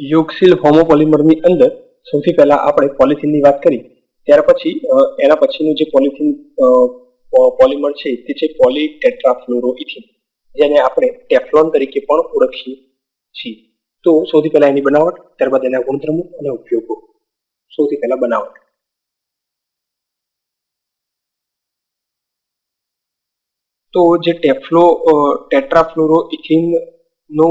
યોગશીલ હોમોપોલિમરની અંદર સૌથી પહેલા આપણે પોલિથીનની વાત કરી. ત્યાર પછી એના પછીનું જે પોલિથીન પોલિમર છે તે છે પોલી ટેટ્રાફ્લોરોઇથિન જેને આપણે ટેફલોન તરીકે પણ ઓળખીએ છીએ. તો સૌથી પહેલા એની બનાવટ, ત્યારબાદ એના ગુણધર્મો અને ઉપયોગો. સૌથી પહેલા બનાવટ. તો જે ટેફ્લો ટેટ્રાફ્લોરોઇથિન નો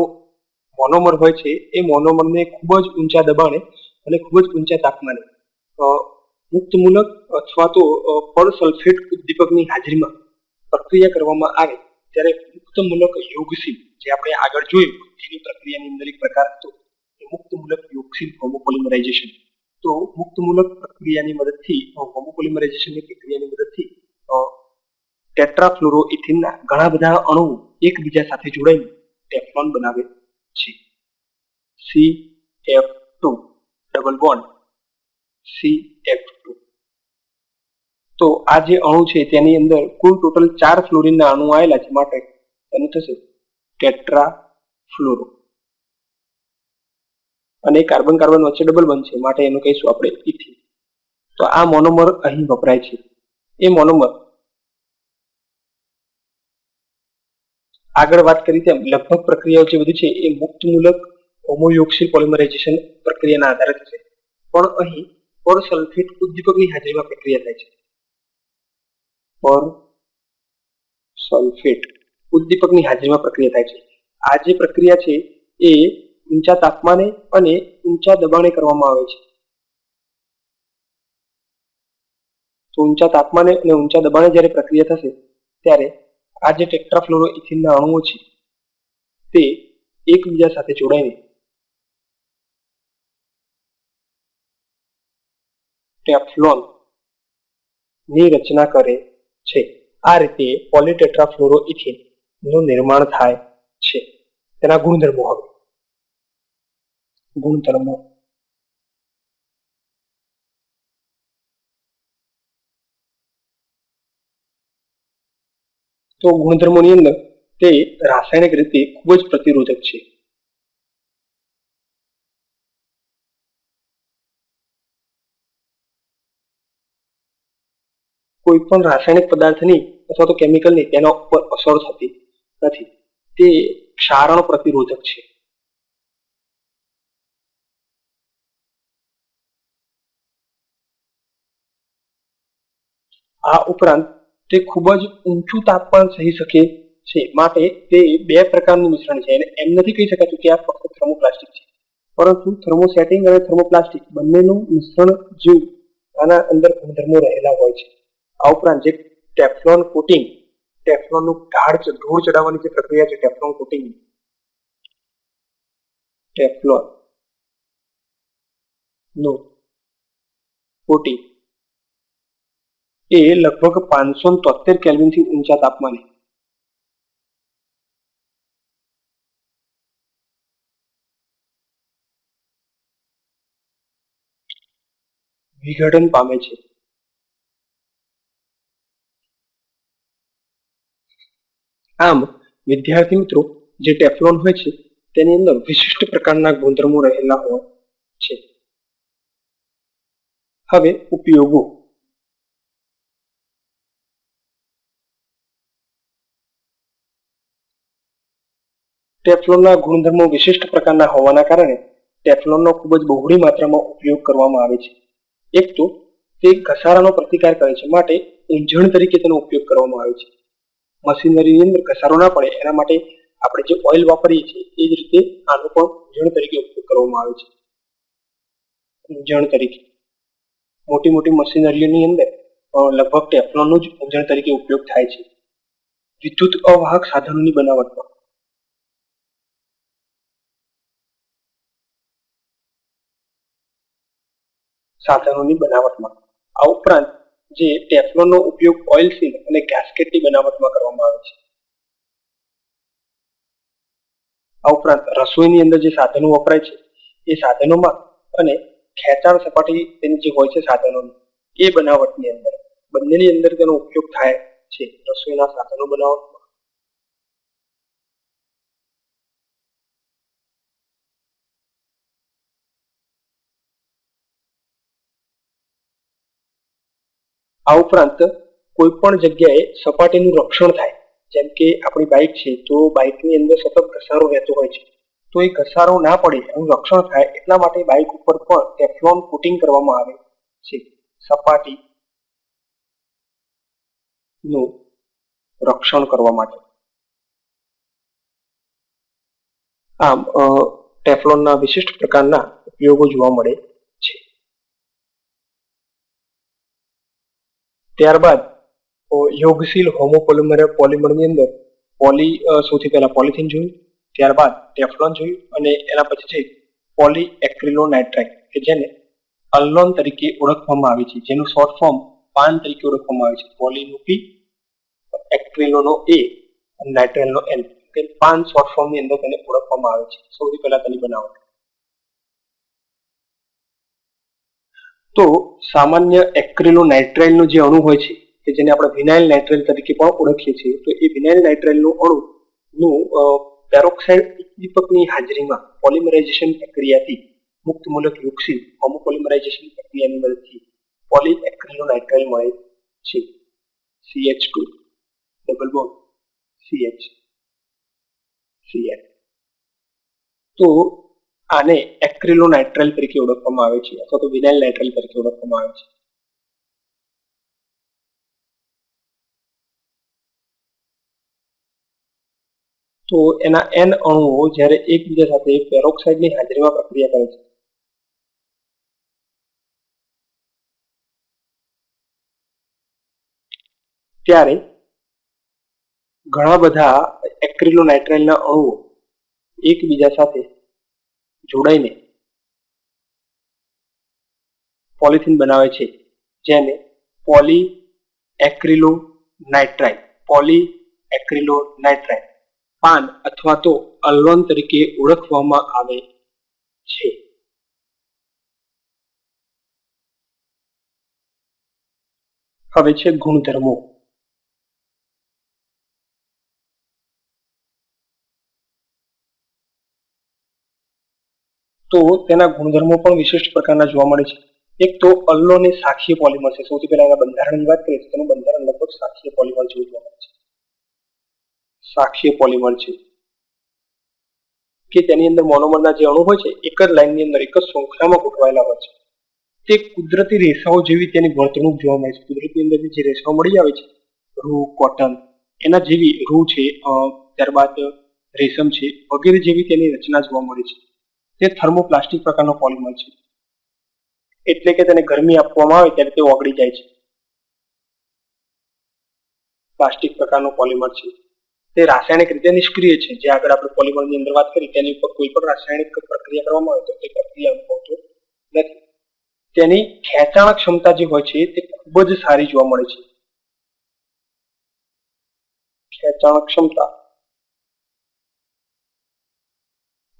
મોનોમર હોય છે, એ મોનોમરને ખૂબ જ ઊંચા દબાણે અને ખૂબ જ ઊંચા તાપમાને મુક્તમૂલક અથવા તો પરસલ્ફેટ ઉદ્દીપકની હાજરીમાં પ્રક્રિયા કરવામાં આવે ત્યારે મુક્તમૂલક યોગશીલ જે આપણે આગળ જોયું, એની પ્રક્રિયાની અંદર એક પ્રકાર હતો, એ મુક્તમૂલક યોગશીલ હોમોપોલિમરાઇઝેશન તો મુક્તમૂલક પ્રક્રિયાની મદદથી હોમોપોલિમરાઇઝેશનની પ્રક્રિયાની મદદથી ટેટ્રાફ્લોરોઇથિનના ઘણા બધા અણુઓ એકબીજા સાથે જોડાઈને ટેફલોન બનાવે છે C F double bond C F તો આ જે અણુ છે તેની અંદર કુલ ટોટલ ચાર ફ્લોરિનના અણુ આવેલા છે માટે એનું થશે ટેટ્રા ફ્લોરો અને કાર્બન કાર્બન વચ્ચે ડબલ બનશે માટે એનું કહીશું આપણે ઇથિન તો આ મોનોમર અહીં વપરાય છે. એ મોનોમર આગળ વાત કરી તેમ લગભગ પ્રક્રિયાઓ જે બધી છે એ મુક્તમૂલક હોમોયોક્સિલ પોલિમરાઇઝેશન પ્રક્રિયાના આધારે થશે પણ અહીં પર સલ્ફેટ ઉદ્દીપકની હાજરીમાં પ્રક્રિયા થાય છે. પર સલ્ફેટ ઉદ્દીપકની હાજરીમાં પ્રક્રિયા થાય છે. આ જે પ્રક્રિયા છે એ ઊંચા તાપમાને અને ઊંચા દબાણે કરવામાં આવે છે. તો ઊંચા તાપમાને અને ઊંચા દબાણે જ્યારે પ્રક્રિયા થશે, ત્યારે આ જે ટેટ્રાફ્લોરોઇથિનના અણુઓ છે. તે એકબીજા સાથે જોડાઈને ટેફ્લોનની રચના કરે છે. આ રીતે પોલીટેટ્રાફ્લોરોઇથિનનું નિર્માણ થાય છે. તેના ગુણધર્મો હવે. ગુણધર્મો. તો ગુણધર્મોની અંદર તે રાસાયણિક રીતે ખૂબ જ પ્રતિરોધક છે. કોઈ પણ રાસાયણિક પદાર્થની અથવા તો કેમિકલની તેના ઉપર અસર થતી નથી. તે ક્ષારણ પ્રતિરોધક છે. આ ઉપરાંત તે ખૂબ જ ઊંચું તાપમાન સહી શકે છે. માટે તે બે પ્રકારનું મિશ્રણ છે અને એમ નથી કહી શકાતું કે આ ફક્ત થર્મોપ્લાસ્ટિક છે. પરંતુ થર્મોસેટિંગ અને થર્મોપ્લાસ્ટિક બંનેનું મિશ્રણ જેવું આના અંદર ગુણધર્મો રહેલા હોય છે. આ ઉપરાંત જે ટેફલોન કોટિંગ, ટેફલોનનું ઢાળ ધૂળ ચડાવવાની જે પ્રક્રિયા છે, ટેફલોન કોટિંગ. ટેફલોન. નું કોટિંગ. એ લગભગ પાંચસો તોતેર કેલ્વિનથી ઊંચા તાપમાને. વિઘટન પામે છે. આમ, વિદ્યાર્થી મિત્રો, જે ટેફલોન હોય છે, તેની અંદર વિશિષ્ટ પ્રકારના ગુણધર્મો રહેલા હોય છે. હવે ઉપયોગો. ટેફલોનના ગુણધર્મો વિશિષ્ટ પ્રકારના હોવાના કારણે ટેફલોનનો ખૂબ જ બહોળી માત્રામાં ઉપયોગ કરવામાં આવે છે. એક તો, તે ઘસારાનો પ્રતિકાર કરે છે માટે ઊંઝણ તરીકે તેનો ઉપયોગ કરવામાં આવે છે. મશીનરીની અંદર ઘસારો ના પડે એના માટે આપણે જે ઓઇલ વાપરીએ છીએ, એ જ રીતે આનો પણ ઊંઝણ તરીકે ઉપયોગ કરવામાં આવે છે. ઊંઝણ તરીકે. મોટી મોટી મશીનરીઓની અંદર લગભગ ટેફલોનનો જ ઊંઝણ તરીકે ઉપયોગ થાય છે. વિદ્યુત અવાહક સાધનોની બનાવટમાં. સાધનોની બનાવટમાં. આ ઉપરાંત જે ટેફલોનનો ઉપયોગ ઓઇલ સીલ અને ગેસ્કેટની બનાવટમાં કરવામાં આવે છે. આ ઉપરાંત રસોઈની અંદર જે સાધનો વપરાય છે, એ સાધનોમાં અને ખેંચાણ સપાટી તેની જે હોય છે સાધનોની, એ બનાવટની અંદર બંનેની અંદર તેનો ઉપયોગ થાય છે. રસોઈના સાધનો બનાવટમાં આ ઉપરાંત કોઈ પણ જગ્યાએ સપાટીનું રક્ષણ થાય, જેમ કે આપણી બાઇક છે, તો બાઇકની અંદર સતત ઘસારો રહેતો હોય છે. તો એ ઘસારો ના પડે એનું રક્ષણ થાય એટલા માટે બાઇક ઉપર પણ ટેફલોન કોટિંગ કરવામાં આવે છે. સપાટી નું રક્ષણ કરવા માટે. આમ ટેફલોનના વિશિષ્ટ પ્રકારના ઉપયોગો જોવા મળે છે ત્યારબાદ યોગશીલ હોમોપોલિમર, પોલિમરની અંદર પોલી સૌથી પહેલા પોલિથીન જોયું, ત્યારબાદ ટેફલોન જોયું અને એના પછી છે પોલી એક્રિલો નાઇટ્રાઇટ કે જેને અલ્લોન તરીકે ઓળખવામાં આવે છે, જેનું શોર્ટ ફોર્મ પાન તરીકે ઓળખવામાં આવે છે. પોલીનું પી એક્રિલોનો એ નાઇટ્રેલનો એન કે પાન શોર્ટ ફોર્મની અંદર તેને ઓળખવામાં આવે છે. સૌથી પહેલા તેની બનાવટ. તો સામાન્ય એક્રિલોનાઇટ્રાઇલનો જે અણુ હોય છે, કે જેને આપણે વિનાઇલ નાઇટ્રેલ તરીકે પણ ઓળખીએ છીએ, તો એ વિનાઇલ નાઇટ્રેલનું અણુનું પેરોક્સાઇડ ઉદ્દીપકની હાજરીમાં પોલિમરાઇઝેશન પ્રક્રિયાથી મુક્ત મૂલક યુક્સિલ હોમોપોલિમરાઇઝેશન પ્રક્રિયાની મદદથી પોલી એક્રિલોનાઇટ્રાઇલ મળે છે. CH2 double bond CH Cl. તો આને એક્રિલોનાઇટ્રાઇલ તરીકે ઓળખવામાં આવે છે અથવા તો વિનાઇલ નાઇટ્રાઇલ તરીકે ઓળખવામાં આવે છે. તો એના એન અણુઓ જ્યારે એકબીજા સાથે પેરોક્સાઇડની હાજરીમાં પ્રક્રિયા કરે છે. ત્યારે ઘણા બધા એક્રિલો નાઇટ્રાઇલના અણુઓ એકબીજા સાથે જોડાઈને પોલિથીન બનાવે છે, જેને polyacrylonitrile polyacrylonitrile PAN અથવા તો અલ્વન તરીકે ઓળખવામાં આવે છે. હવે છે ગુણધર્મો. તો તેના ગુણધર્મો પણ વિશિષ્ટ પ્રકારના જોવા મળે છે. એક તો અલ્લો ને સાક્ષીય પોલિમર છે. સૌથી પહેલા એના બંધારણની વાત કરીએ તેનું બંધારણ લગભગ સાક્ષીય પોલિમર જેવું જોવા મળે છે. સાક્ષીય પોલિમર છે. કે તેની અંદર મોનોમરના જે અણુ હોય છે, એક જ લાઇનની અંદર, એક જ શૃંખલામાં ગોઠવાયેલા હોય છે. તે કુદરતી રેસાઓ જેવી તેની વર્તણૂક જોવા મળે છે. કુદરતી અંદર જે રેસાઓ મળી આવે છે, રૂ, કોટન, એના જેવી રૂ છે ત્યારબાદ રેશમ છે, વગેરે જેવી તેની રચના જોવા મળે છે. તે થર્મોપ્લાસ્ટિક પ્રકારનો પોલિમર છે. એટલે કે તેને ગરમી આપવામાં આવે ત્યારે તે ઓગળી જાય છે. પ્લાસ્ટિક પ્રકારનો પોલિમર છે. તે રાસાયણિક રીતે નિષ્ક્રિય છે. જે આગળ આપણે પોલિમરની અંદર વાત કરી, તેની ઉપર કોઈ પણ રાસાયણિક પ્રક્રિયા કરવામાં આવે તો તે પ્રક્રિયા અનુભવતો નથી. તેની ખેંચાણ ક્ષમતા જે હોય છે, તે ખૂબ જ સારી જોવા મળે છે. ખેંચાણ ક્ષમતા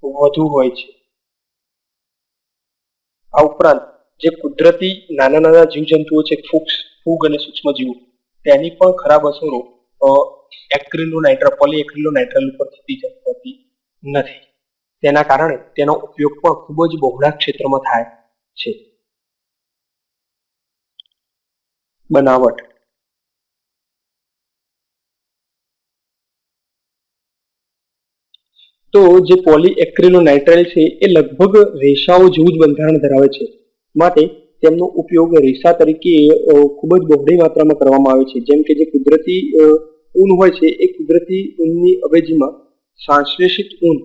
વધુ હોય છે. આ ઉપરાંત જે કુદરતી નાના નાના જીવજંતુઓ છે ફૂગ ફૂગ અને સૂક્ષ્મજીવો, તેની પણ ખરાબ અસરો એક્રિલો નાઇટ્રા પોલી એક્રિલોનાઇટ્રલ ઉપર થતી જતી નથી. તેના કારણે તેનો ઉપયોગ પણ ખૂબ જ બહોળા ક્ષેત્રમાં થાય છે. બનાવટ. તો જે પોલી એક્રિલોનાઇટ્રાઇલ છે, એ લગભગ રેસાઓ જેવું જ બંધારણ ધરાવે છે. માટે તેમનો ઉપયોગ રેસા તરીકે ખૂબ જ બહોળી માત્રામાં કરવામાં આવે છે. જેમ કે જે કુદરતી ઊન હોય છે, એ કુદરતી ઊનની અવેજીમાં સાંશ્લેષિત ઊન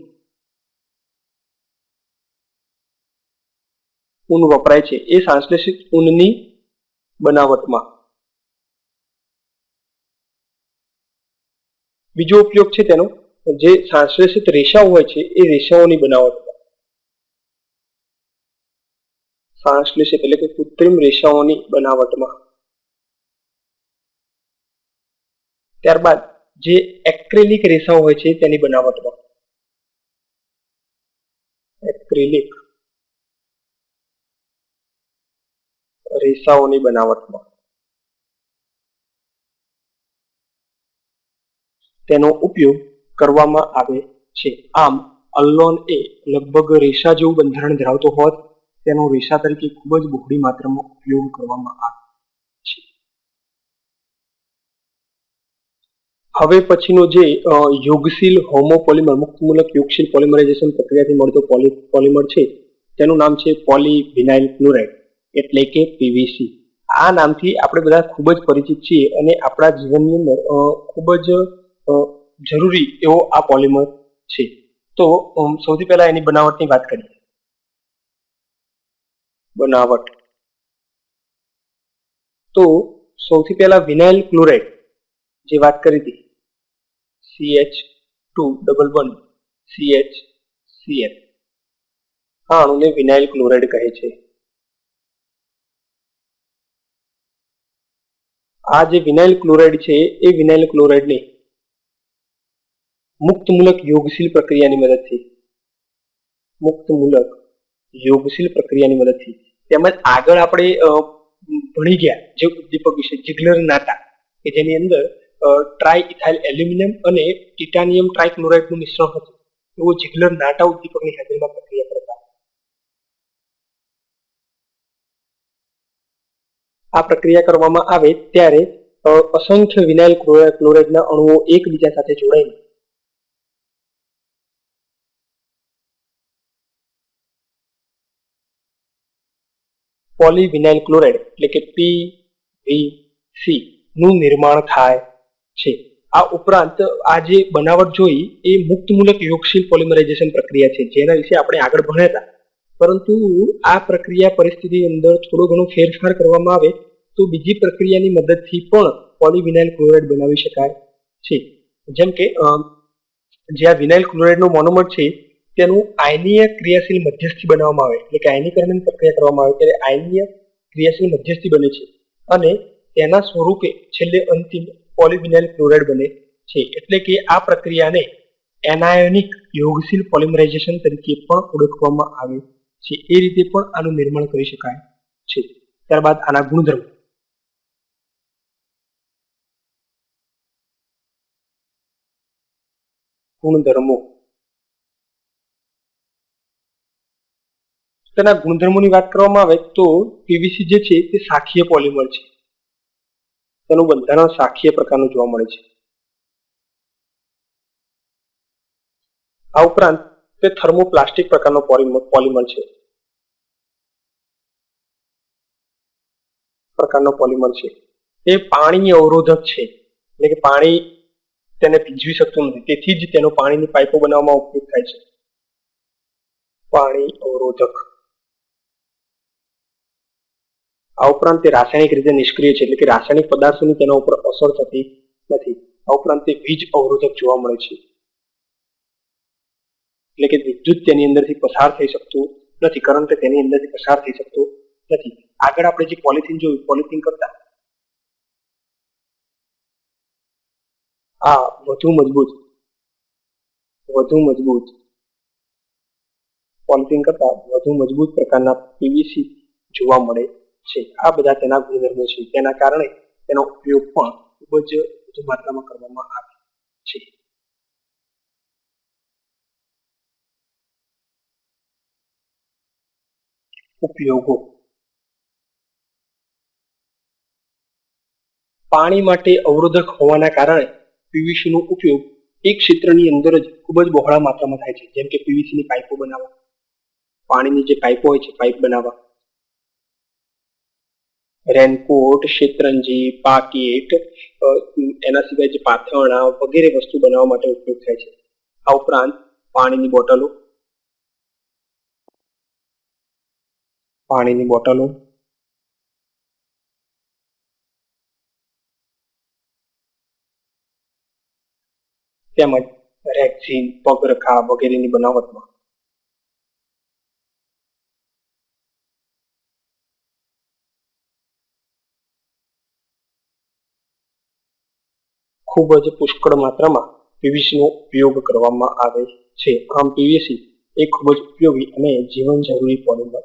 ઊન વપરાય છે. એ સાંશ્લેષિત ઊનની બનાવટમાં. બીજો ઉપયોગ છે તેનો, જે સાંશ્લેષિત રેસાઓ હોય છે, એ રેસાઓની બનાવટમાં સંશ્લેષિત એટલે કે કૃત્રિમ રેસાઓની બનાવટમાં. ત્યારબાદ જે એક્રેલિક રેસાઓ હોય છે તેની બનાવટમાં. એક્રેલિક રેસાઓની બનાવટમાં. તેનો ઉપયોગ કરવામાં આવે છે. આમ, અલ્લોન એ લગભગ રેસા જેવું બંધારણ ધરાવતો હોત તેનો રેસા તરીકે ખૂબ જ બહોળી માત્રામાં ઉપયોગ કરવામાં આવે છે. હવે પછીનો જે યોગશીલ હોમોપોલિમર, મુક્તમૂલક યોગશીલ પોલિમરાઇઝેશન પ્રક્રિયાથી મળતો પોલિમર છે, તેનું નામ છે પોલીવિનાઇલ ક્લોરાઇડ એટલે કે પીવીસી. આ નામથી આપણે બધા ખૂબ જ પરિચિત છીએ અને આપણા જીવનની અંદર ખૂબ જ જરૂરી એવો આ પોલિમર છે. તો સૌથી પહેલા એની બનાવટની વાત કરીએ. બનાવટ. તો સૌથી પહેલા વિનાઇલ ક્લોરાઇડ જે વાત કરી હતી CH two double one CH CL આ અણુને વિનાઇલ ક્લોરાઇડ કહે છે. આ જે વિનાઇલ ક્લોરાઇડ છે, એ વિનાઇલ ક્લોરાઇડને મુક્તમૂલક યોગશીલ પ્રક્રિયાની મદદથી, મુક્તમૂલક યોગશીલ પ્રક્રિયાની મદદથી. તેમજ આગળ આપણે ભણી ગયા, જે ઉદ્દીપક વિશે, જિગ્લર નાટા કે જેની અંદર ટ્રાય ઇથાઇલ એલ્યુમિનિયમ અને ટિટાનિયમ ટ્રાયક્લોરાઇડનું મિશ્રણ હતું. એવો જિગ્લર નાટા ઉદ્દીપકની હાજરીમાં પ્રક્રિયા કરતા. આ પ્રક્રિયા કરવામાં આવે ત્યારે અસંખ્ય વિનાઇલ ક્લોરા- ક્લોરાઇડના અણુઓ એકબીજા સાથે જોડાઈને પોલીવિનાઇલ ક્લોરાઇડ એટલે કે પી વી સી નું નિર્માણ થાય છે. આ ઉપરાંત આ જે બનાવટ જોઈ એ મુક્તમૂલક યોગશીલ પોલિમરાઇઝેશન પ્રક્રિયા છે, જેના વિશે આપણે આગળ ભણ્યા પરંતુ આ પ્રક્રિયા પરિસ્થિતિ અંદર થોડો ઘણો ફેરફાર કરવામાં આવે તો બીજી પ્રક્રિયાની મદદથી પણ પોલીવિનાઇલ ક્લોરાઇડ બનાવી શકાય છે. જેમ કે જે આ વિનાઇલ ક્લોરાઇડનો મોનોમર છે તેનું આયનીય ક્રિયાશીલ મધ્યસ્થી બનાવવામાં આવે. એટલે કે આયનીકરણની પ્રક્રિયા કરવામાં આવે ત્યારે આયનીય ક્રિયાશીલ મધ્યસ્થી બને છે. અને તેના સ્વરૂપે છેલ્લે અંતિમ પોલીવિનાઇલ ક્લોરાઇડ બને છે. એટલે કે આ પ્રક્રિયાને એનાયોનિક યોગશીલ પોલિમરાઇઝેશન તરીકે પણ ઓળખવામાં આવે છે. એ રીતે પણ આનું નિર્માણ કરી શકાય છે. ત્યારબાદ આના ગુણધર્મ. ગુણધર્મો. તેના ગુણધર્મોની વાત કરવામાં આવે તો પીવીસી જે છે તે શાખીય પોલિમર છે. તેનું બંધારણ શાખીય પ્રકારનું જોવા મળે છે. આ ઉપરાંત તે થર્મોપ્લાસ્ટિક પ્રકારનો પોલિમર છે. પ્રકારનો પોલિમર છે. એ પાણી અવરોધક છે. એટલે કે પાણી તેને ભીંજવી શકતું નથી. તેથી જ તેનો પાણીની પાઇપો બનાવવામાં ઉપયોગ થાય છે. પાણી અવરોધક. આ ઉપરાંત તે રાસાયણિક રીતે નિષ્ક્રિય છે એટલે કે રાસાયણિક પદાર્થોની તેના ઉપર અસર થતી નથી. આ ઉપરાંત તે વીજ અવરોધક જોવા મળે છે. એટલે કે વિદ્યુત તેની અંદરથી પસાર થઈ શકતું નથી, કરંટ તેની અંદરથી પસાર થઈ શકતું નથી. આગળ આપણે જે પોલિથીન જોયું, પોલિથીન કરતા આ વધુ મજબૂત વધુ મજબૂત પોલિથીન કરતા વધુ મજબૂત પ્રકારના પીવીસી જોવા મળે છે. આ બધા તેના ગુણધર્મો છે. તેના કારણે તેનો ઉપયોગ પણ ખૂબ જ વધુ માત્રામાં કરવામાં આવે છે. ઉપયોગો. પાણી માટે અવરોધક હોવાના કારણે પીવીસી નો ઉપયોગ એક ક્ષેત્રની અંદર જ ખૂબ જ બહોળા માત્રામાં થાય છે. જેમ કે પીવીસીની પાઇપો બનાવવા. પાણીની જે પાઇપો હોય છે, પાઇપ બનાવવા. રેનકોટ, શેતરંજી, પાકીટ એના સિવાય જે પાથરણા વગેરે વસ્તુ બનાવવા માટે ઉપયોગ થાય છે. આ ઉપરાંત પાણીની બોટલો. પાણીની બોટલો. તેમજ રેક્સિન, પગરખા વગેરેની બનાવટમાં. ખૂબ જ પુષ્કળ માત્રામાં પીવીસી નો ઉપયોગ કરવામાં આવે છે. આમ પીવીસી એ ખૂબ જ ઉપયોગી અને જીવન જરૂરી પોલિમર